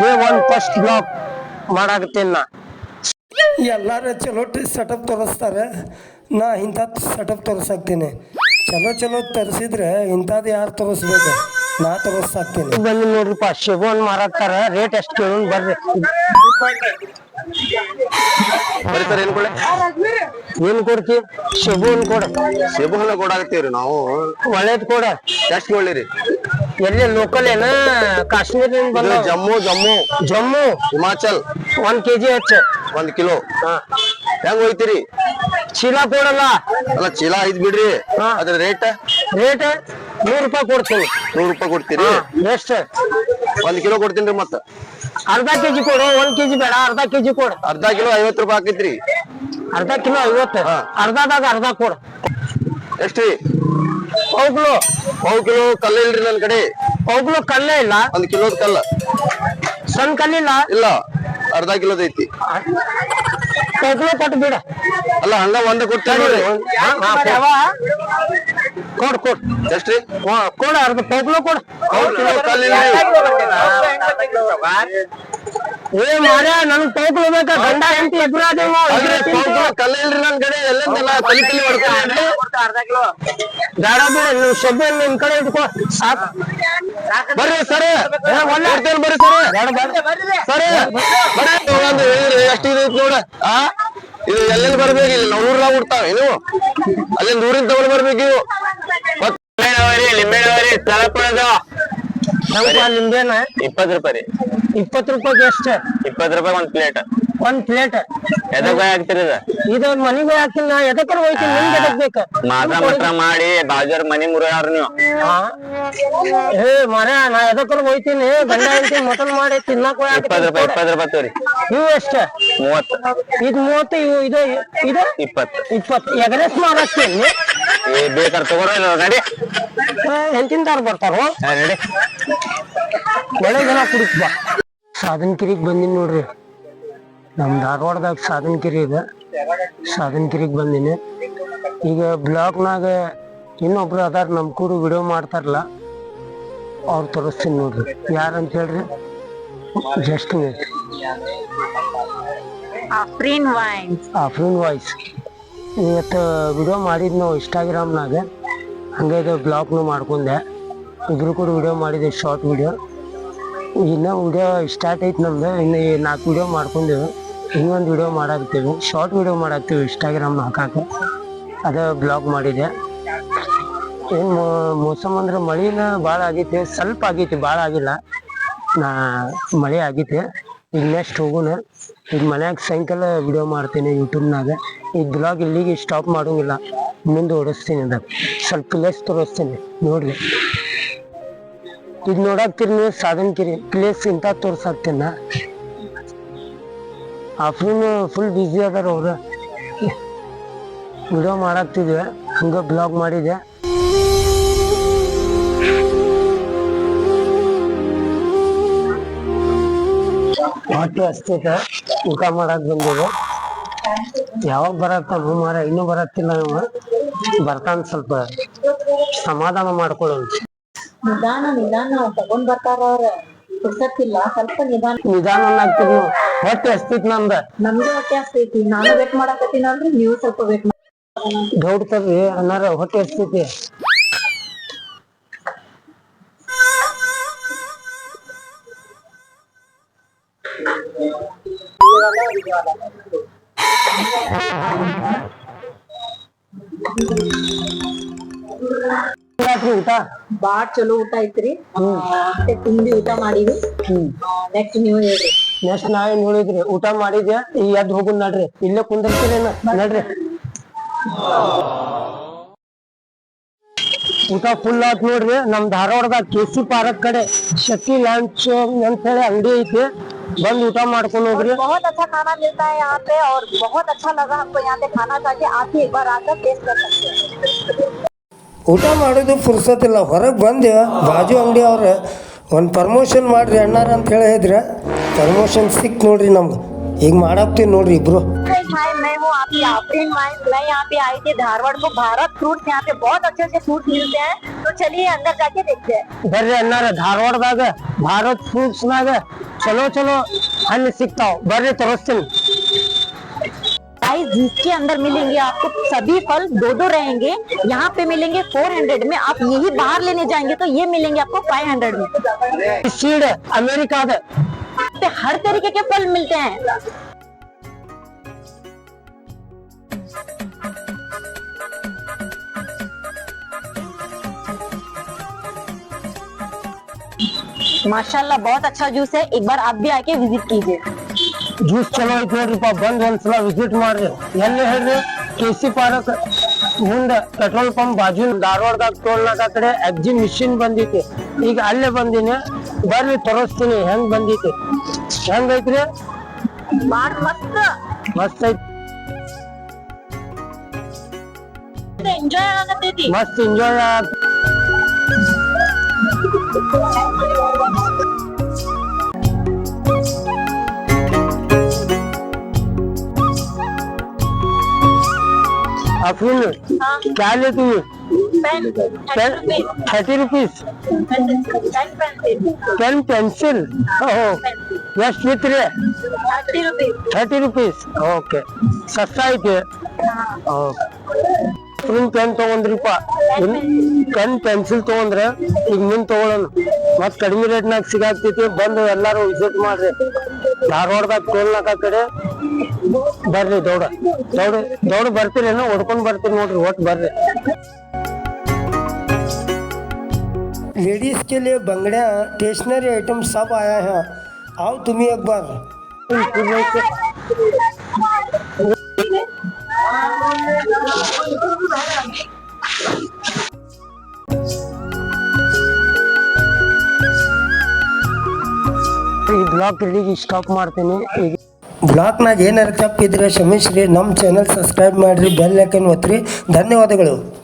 Day one first block ಮಾಡಾಕತ್ತೀನಿ ನಾ. ಎಲ್ಲಾರು ಚಲೋ ಸೆಟಪ್ ತೋರಿಸ್ತಾರೆ. ನಾ ಇಂಥ ಸೆಟಪ್ ತೋರಿಸಾಕ್ತೀನಿ. ಚಲೋ ಚಲೋ ತರಿಸಿದ್ರೆ ಇಂಥದ್ದು ಯಾರು ತೋರಿಸ್ಬೇಕು? ನಾ ತೋರಿಸಾಕ್ತೀನಿ. ಬಂದು ನೋಡ್ರಿಪ್ಪ ಶಿಗೋನ್ ಮಾರಾಕ್ತಾರ. ರೇಟ್ ಎಷ್ಟು ಕೇಳೋಣ ಬರ್ರಿ. ಬರೀ ಸರ್ ಏನ್ ಕೊಡ್ಲೆ ಏನ್ ಕೊಡ್ತಿ? ಶೆಬೋನ್ ಕೊಡ. ಸೇಬು ಕೊಡಾಕ್ತೀವ್ರಿ ನಾವು. ಒಳ್ಳೇದ್ ಕೊಡ. ಎಷ್ಟು ಕೊಳ್ಳಿರಿ ಎಲ್ಲಿ ಲೋಕಲ್ ಏನ? ಕಾಶ್ಮೀರದಿಂದ ಬಂದ ಜಮ್ಮು ಜಮ್ಮು. ಜಮ್ಮು? ಹಿಮಾಚಲ್. ಒಂದ್ ಕೆಜಿ ಹೆಚ್ಚ. ಒಂದ್ ಕಿಲೋ. ಹಾ. ಹೆಂಗ್ ಹೋಯ್ತಿರಿ? ಚೀಲ ಕೊಡಲ್ಲ. ಅಲ್ಲ ಚೀಲ ಐದ್ ಬಿಡ್ರಿ. ಅದ್ರ ರೇಟ್ ರೇಟ್ ನೂರ್ ರೂಪಾಯಿ ಕೊಡ್ತೀನಿ. ನೂರ್ ರೂಪಾಯಿ ಕೊಡ್ತೀರಿ? ಎಷ್ಟ ಒಂದ್ ಕಿಲೋ ಕೊಡ್ತೀನಿ ಮತ್ತ. ಅರ್ಧ ಕೆಜಿ ಕೊಡು ಒಂದ್ ಕೆಜಿ ಬೇಡ ಅರ್ಧ ಕೆಜಿ ಕೊಡು. ಅರ್ಧ ಕಿಲೋ ಐವತ್ ರೂಪಾಯಿ ಹಾಕೈತ್ರಿ ಅರ್ಧ ಕಿಲೋ ಐವತ್ತು. ಅರ್ಧದಾಗ ಅರ್ಧ ಕೊಡು. ಎಷ್ಟ್ರಿ? ಹೋಗ್ಲು. ಪಾವ್ ಕಿಲೋ ಕಲ್ಲ ಇಲ್ರಿ ನನ್ ಕಡೆ. ಹೋಗ್ಲು ಕಲ್ಲೇ ಇಲ್ಲ? ಒಂದ್ ಕಿಲೋದ್ ಕಲ್ಲ. ಸಣ್ಣ ಕಲ್ಲಿಲ್ಲ ಇಲ್ಲ? ಅರ್ಧ ಕಿಲೋದ ಐತಿ. ಹೋಗ್ಲು ಕೊಟ್ಟು ಬಿಡ. ಅಲ್ಲ ಹಂಗ ಒಂದ ಕೊಡ್ತೇನೆ ನೋಡ್ರಿ. ಕೊಡ್. ಕೊಡ್ ಎಷ್ಟ್ರಿ? ಕೊಡ ಅರ್ಧ ಹೋಗ್ಲು ಕೊಡು. ಪಾವ್ ಕಿಲೋ ಕಲ್ಲ ಇಲ್ರಿ. ಏ ಮಾರ್ಯ ನನ್ ಹೋಗ್ಲು ಬೇಕಾ? ಗಂಡ ಹೆಂಡತಿ ಇಬ್ರು ಅದೇವ ಪಾವ್ ಕಿಲೋ ಕಲ್ಲ ಇಲ್ರಿ. ಎಲ್ಲೆಂದೆಲ್ಲ ತಲಿ ತಲಿ ನೀವು ನಿಮ್ ಕಡೆ ಬರ್ರಿ ಸರ್. ಕೊಡ್ತೇನೆ ಬರ್ರಿ ಸರ್. ಸರ್, ಬರ್ರಿ. ಒಂದು ಹೇಳಿದ್ರಿ ಎಷ್ಟು ಇದು ನೋಡ. ಆ? ಇದು ಎಲ್ಲೆಲ್ಲಿ ಬರ್ಬೇಕು? ಇಲ್ಲಿ ನಾವು ಊರ್ನಾಗ ಹುಡ್ತಾವ. ಏನು? ಅಲ್ಲಿಂದ ಊರಿಂದ ತಗೊಂಡ್ ಬರ್ಬೇಕು ಇವು ಮತ್ತ್ ಲಿಂಬೆನವರಿ ನಮ್ಗೆ ಇಪ್ಪತ್ ರೂಪಾಯಿ ಇಪ್ಪತ್ ಇಪ್ಪತ್ತು ಎಷ್ಟ? ಇಪ್ಪತ್ ರೂಪಾಯಿ ಒಂದ್ ಪ್ಲೇಟ್ ಒಂದ್ ಪ್ಲೇಟ್ ಎದಕ್ ಹಾಕ್ತಿರಿ ಇದು? ಮನಿಗೆ ಹಾಕಿಲ್ಲ ನಾ. ಎದಕ್ಕರ ಹೋಯ್ತೀನಿ? ನಿಮ್ಗೆ ಎದಕ್ ಬೇಕು? ಮಾತ್ರ ಮಾಡಿ ಬಾಜಾರ್ ಮನಿ ಮುರಿಯಾರ ನೀವು. ಹೇ ಏ ಮರ ನಾ ಎದಕ್ಕರ ಹೋಯ್ತೀನಿ? ಗಂಡ ಹೇಳ್ತೀನಿ ಮಟನ್ ಮಾಡಿ ತಿನ್ನಕ್ ಇಪ್ಪತ್ ರೂಪಾಯಿ ಇಪ್ಪತ್ ರೂಪಾಯಿ ತೋರಿ. ಇವು ಎಷ್ಟ? ಮೂವತ್ತ. ಇದು ಮೂವತ್ತು ಇವು ಇದು ಇದು? ಇಪ್ಪತ್ ಇಪ್ಪತ್ ಎಗರೆಸ್ ಮಾರಾಕ್ತೀನಿ ಏ ಬೇಕಾರ್ ತಗೋರ ನಡಿ ಎಂತಿಂತಾರ ಬರ್ತಾರೋ? ನಡಿ. ಒಳ್ಳೆ ಜನ ಕುಡಿಸ್ ಬಾ. ಸಾಧನಕಿರಿಗೆ ಬಂದಿನಿ ನೋಡ್ರಿ. ನಮ್ ಧಾರವಾಡದಾಗ ಸಾಧನಗಿರಿ ಇದೆ. ಸಾಧನಕಿರಿಗೆ ಬಂದಿನಿ. ಈಗ ಬ್ಲಾಗ್ನಾಗ ಇನ್ನೊಬ್ರು ಅದಾರ ನಮ್ ಕೂಡ ವಿಡಿಯೋ ಮಾಡ್ತಾರಲ್ಲ ಅವ್ರು ತೋರಿಸ್ತೀನಿ ನೋಡ್ರಿ. ಯಾರಂತ ಹೇಳ್ರಿ? ಜಸ್ಟ್ ಮಿನಿಟ್ ವಾಯ್ಸ್ ಆ ಆಫ್ರಿನ್ ವಾಯ್ಸ್ ಇವತ್ತು ವಿಡಿಯೋ ಮಾಡಿದ್ ನಾವು ಇನ್ಸ್ಟಾಗ್ರಾಮ್ನಾಗ ಹಂಗೆ ಇದು ಬ್ಲಾಗ್ನು ಮಾಡ್ಕೊಂಡೆ. ಇಬ್ರು ಕೂಡ ವಿಡಿಯೋ ಮಾಡಿದೆ ಶಾರ್ಟ್ ವಿಡಿಯೋ ಇನ್ನ ವಿಡಿಯೋ ಸ್ಟಾರ್ಟ್ ಐತಿ ನಮ್ದು, ಇನ್ನು ನಾಲ್ಕು ವಿಡಿಯೋ ಮಾಡ್ಕೊಂಡೆವು. ಇನ್ನೊಂದು ವಿಡಿಯೋ ಮಾಡಾಕ್ತೀವಿ ಶಾರ್ಟ್ ವಿಡಿಯೋ ಮಾಡಾಕ್ತೀವಿ ಇನ್ಸ್ಟಾಗ್ರಾಮ್ ಹಾಕಾಕ ಅದು ಬ್ಲಾಗ್ ಮಾಡಿದೆ. ಏನು ಮೋಸಮ್ ಅಂದ್ರೆ ಮಳಿನ ಭಾಳ ಆಗೈತಿ, ಸ್ವಲ್ಪ ಆಗೈತಿ ಭಾಳ ಆಗಿಲ್ಲ. ನಾ, ಮಳೆ ಆಗೈತಿ. ಈಗ ನೆಕ್ಸ್ಟ್ ಹೋಗೋಣ ಈಗ ಮನ್ಯಾಗ ಸಾಯಂಕಾಲ ವಿಡಿಯೋ ಮಾಡ್ತೀನಿ ಯೂಟ್ಯೂಬ್ನಾಗ ಈ ಬ್ಲಾಗ್ ಇಲ್ಲಿಗೆ ಸ್ಟಾಪ್ ಮಾಡೋಂಗಿಲ್ಲ. ಮುಂದೆ ಓಡಿಸ್ತೀನಿ ಅದಕ್ಕೆ ಸ್ವಲ್ಪ ಲೆಸ್ ತೋರಿಸ್ತೀನಿ. ನೋಡ್ರಿ. ಈಗ ನೋಡಾಕಿರಿ ನೀವು ಸಾಧನ್ಕಿರಿ ಪ್ಲೇಸ್ ಇಂಥ ತೋರ್ಸಾಕ್ತೀನಿ. ನಾ ಫುಲ್ ಬ್ಯುಸಿ ಅದಾರ ಅವ್ರ. ವಿಡಿಯೋ ಮಾಡಾಕ್ತಿದ್ವಿ, ಹಂಗ ಬ್ಲಾಗ್ ಮಾಡಿದೆ ಹೊಟ್ಟೆ ಅಷ್ಟೇ ಊಟ ಮಾಡಕ್ ಬಂದಿದೆ ಯಾವಾಗ ಬರತ್ತ ಮಾರ ಇನ್ನೂ ಬರತ್ತಿಲ್ಲ ಇವ. ಬರ್ತಾನ ಸ್ವಲ್ಪ, ಸಮಾಧಾನ ಮಾಡ್ಕೊಳ್ಳೋಣ ನಿಧಾನ ನಿಧಾನ ತಗೊಂಡ್ ಬರ್ತಾರ ಅವ್ರ. ಪುರ್ಸತ್ತಿಲ್ಲ ಸ್ವಲ್ಪ ನಿಧಾನ. ನಿಧಾನ ಆಗ್ತೀವಿ ನೀವು ಹೊಟ್ಟೆ ಹಸ್ತಿತ್ ನಂದ. ನಮ್ದು ಹೊಟ್ಟೆ ಹಸ್ತೈತಿ. ನಾನು ವೇಟ್ ಮಾಡಕತ್ತೀನಲ್ರಿ ನೀವು ಸ್ವಲ್ಪ ವೇಟ್ ದೌಡ್ತಾರ್ರಿ ಅನ್ನಾರ ಹೊಟ್ಟೆ ಹಸ್ತೈತಿ. ಊಟ ಬಾಳ್ ಚಲೋ ಊಟ ಐತ್ರಿ ಹೊಟ್ಟೆ ತುಂಬಿ ಊಟ ಮಾಡೀವಿ ನೆಕ್ಸ್ಟ್ ನೀವು ಹೇಳ್ರಿ ನೆಕ್ಸ್ಟ್ ನಾವೇನ್ ಹೇಳಿದ್ರಿ ಊಟ ಮಾಡಿದ್ಯಾ ಈಗ ಎದ್ದು ಹೋಗುನ್ ನಡ್ರಿ ಇಲ್ಲೇ ಕುಂದಿರ್ತೀರೇನ ನಡ್ರಿ ಊಟ ಫುಲ್ ಆತ್ ನೋಡ್ರಿ ನಮ್ ಧಾರವಾಡದಾಗ ಕೆ ಸಿ ಪಾರ್ಕ್ ಕಡೆ ಶಕ್ತಿ ಲಾಂಚ್ ಅಂತ ಹೇಳಿ ಅಂಗಡಿ ಐತಿ ಬಂದ್ ಊಟ ಮಾಡ್ಕೊಂಡ್ ಹೋಗ್ರಿ बहुत अच्छा खाना मिलता है यहाँ पे और बहुत अच्छा लगा हमको यहाँ पे खाना खा के आप भी एक बार आकर टेस्ट कर सकते हैं ಊಟ ಮಾಡೋದು ಫುರ್ಸತ್ತಿಲ್ಲ ಹೊರಗೆ ಬಂದೆ ಬಾಜು ಅಂಗಡಿ ಅವ್ರ ಒಂದು ಪ್ರಮೋಷನ್ ಮಾಡ್ರಿ ಅಣ್ಣಾರ ಅಂತ ಹೇಳಿ ಹೇಳಿದ್ರೆ ಪ್ರಮೋಷನ್ ಸಿಕ್ ನೋಡ್ರಿ ನಮ್ಗೆ ಈಗ ಮಾಡಾಕ್ತೀವಿ ನೋಡ್ರಿ ಇಬ್ರು हाय मैं हूँ आपकी आफरीन वाइन्स मैं यहाँ पे आई थी धारवाड़ को भारत फ्रूट्स यहाँ पे बहुत अच्छे अच्छे फ्रूट्स मिलते हैं तो चलिए अंदर जाके देखते हैं ಬರ್ರಿ ಅನ್ನಾರ ಧಾರವಾಡದಾಗ ಭಾರತ್ ಫ್ರೂಟ್ಸ್ ನಾಗ ಚಲೋ ಚಲೋ ಹಣ್ಣು ಸಿಗ್ತಾವ್ ಬರ್ರಿ ತೋರಿಸ್ತೀನಿ प्राइस जिसके अंदर मिलेंगे आपको सभी फल दो दो रहेंगे। यहाँ पे मिलेंगे 400 में आप यही बाहर लेने जाएँगे तो ये मिलेंगे आपको 500 में। सीड अमेरिका पे हर तरीके के फल मिलते हैं। माशाल्लाह बहुत अच्छा जूस है। एक बार आप भी आके विज़िट कीजिए। ಜ್ಯೂಸ್ ಚಲೋ ಐತಿ ನೋಡ್ರಿಪ್ಪ ಬಂದ್ ಒಂದ್ಸಲ ವಿಸಿಟ್ ಮಾಡ್ರಿ. ಎಲ್ಲಿ ಹೇಳ್ರಿ? ಕೆ ಸಿ ಪಾರ್ಕ್ ಮುಂದ ಪೆಟ್ರೋಲ್ ಪಂಪ್ ಬಾಜು ಧಾರವಾಡದಾಗ ಟೋಲ್ನಾಗ ಕಡೆ ಅಜ್ಜಿ ಮಿಷಿನ್ ಬಂದೈತಿ. ಈಗ ಅಲ್ಲೇ ಬಂದಿನಿ. ಬರ್ರಿ ತೋರಿಸ್ತೀನಿ. ಹೆಂಗ್ ಬಂದೈತಿ? ಹೆಂಗೈತ್ರಿ ಮಸ್ತ್. ಐತಿ. ಎಂಜಾಯ್ ಆಗತೈತಿ. ಮಸ್ತ್ ಎಂಜಾಯ್ अफीन हाँ क्या लेती है pen thirty rupees pen pencil ओहो ಎಷ್ಟು ವಿತ್ರಿ thirty rupees thirty rupees okay ಸಸ್ತಾ ಐತಿ ಓಕೆ ಸ್ಪ್ರಿಂಗ್ ಪೆನ್ ತಗೊಂಡ್ರಿಪ್ಪ ಪೆನ್ ಪೆನ್ಸಿಲ್ ತಗೊಂಡ್ರೆ ಈಗ ನಿನ್ ತಗೊಳೋಣ ಮತ್ ಕಡಿಮೆ ರೇಟ್ನಾಗ ಸಿಗಾಕ್ತೈತಿ ಬಂದು ಎಲ್ಲಾರು ವಿಸಿಟ್ ಮಾಡ್ರಿ ಧಾರವಾಡದಾಗ ಟೋಲ್ನಾಕ ಕಡೆ ಬರ್ರಿ ದೌಡ ದೌಡ ದೌಡ ಬರ್ತೀರೇನೋ ಹೊಡ್ಕೊಂಡ್ ಬರ್ತೀರಿ ನೋಡ್ರಿ ಒಟ್ಟು ಬರ್ರಿ लेडीज के लिए बंगड़िया स्टेशनरी आइटम सब आया है आओ तुम्हें एक बार ಈ ಬ್ಲಾಗ್ ಇಲ್ಲಿಗೆ ಬ್ಲಾಗ್ನಾಗ ಏನಾರ ತಪ್ಪಿದ್ರೆ ಕ್ಷಮಿಸ್ರಿ. ನಮ್ಮ ಚಾನಲ್ ಸಬ್ಸ್ಕ್ರೈಬ್ ಮಾಡಿರಿ ಬೆಲ್ ಐಕನ್ ಒತ್ತಿರಿ. ಧನ್ಯವಾದಗಳು.